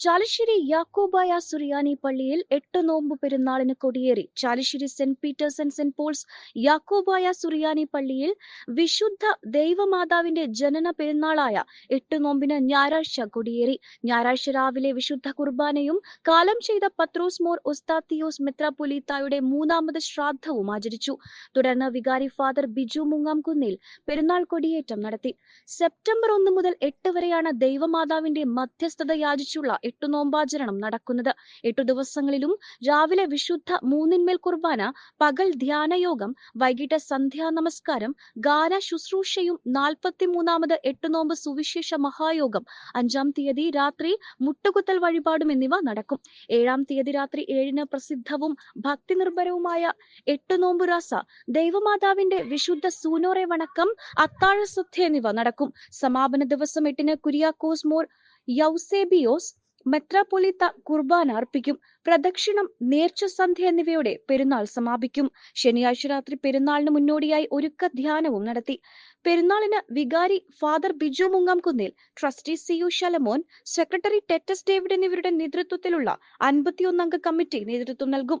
ചാലിശ്ശേരി യാക്കോബായ സുറിയാനി പള്ളിയിൽ എട്ട് നോമ്പ് പെരുന്നാളിന് കൊടിയേറി. Chalissery saint Peter's and saint Paul's Yakobaya Suriyani പള്ളിയിൽ വിശുദ്ധ ദൈവമാതാവിന്റെ ജനന പെരുന്നാളായ എട്ട് നോമ്പിന് ഞായറാഴ്ച കൊടിയേറി. ഞായറാഴ്ച രാവിലെ വിശുദ്ധ കുർബാനയും കാലം ചെയ്ത പത്രോസ് മോർ ഒസ്താത്തിയോസ് മെത്രാപൊലീത്തായുടെ മൂന്നാമത് ശ്രാദ്ധവും ആചരിച്ചു. തുടർന്ന് വികാരി ഫാദർ ബിജു മുങ്ങാംകുന്നിൽ പെരുന്നാൾ കൊടിയേറ്റം നടത്തി. സെപ്റ്റംബർ ഒന്ന് മുതൽ എട്ട് വരെയാണ് ദൈവമാതാവിന്റെ മധ്യസ്ഥത യാചിച്ചുള്ള എട്ടു നോമ്പാചരണം നടക്കുന്നത്. എട്ടു ദിവസങ്ങളിലും രാവിലെ വിശുദ്ധ മൂന്നിന്മേൽ കുർബാന പകൽ ധ്യാനയോഗം വൈകിട്ട് സന്ധ്യാ നമസ്കാരം ഗാന ശുശ്രൂഷയും നാൽപ്പത്തിമൂന്നാമത് എട്ടു നോമ്പ് സുവിശേഷ മഹായോഗം അഞ്ചാം തീയതി രാത്രി മുട്ടുകുത്തൽ വഴിപാടും എന്നിവ നടക്കും. ഏഴാം തീയതി രാത്രി ഏഴിന് പ്രസിദ്ധവും ഭക്തി നിർഭരവുമായ എട്ടു നോമ്പുരാസ ദൈവമാതാവിന്റെ വിശുദ്ധ സൂനോറെ വണക്കം അത്താഴ സദ്യ എന്നിവ നടക്കും. സമാപന ദിവസം എട്ടിന് കുര്യാക്കോസ് മോർ യൗസേബിയോസ് മെത്രാപ്പൊലിത്ത കുർബാന അർപ്പിക്കും. പ്രദക്ഷിണം നേർച്ച സന്ധ്യ എന്നിവയോടെ പെരുന്നാൾ സമാപിക്കും. ശനിയാഴ്ച രാത്രി പെരുന്നാളിന് മുന്നോടിയായി ഒരുക്ക ധ്യാനവും നടത്തി. പെരുന്നാളിന് വികാരി father Biju മുങ്ങാംകുന്നിൽ trustee C U Shalamon secretary Titus David എന്നിവരുടെ നേതൃത്വത്തിലുള്ള അൻപത്തിയൊന്നംഗ കമ്മിറ്റി നേതൃത്വം നൽകും.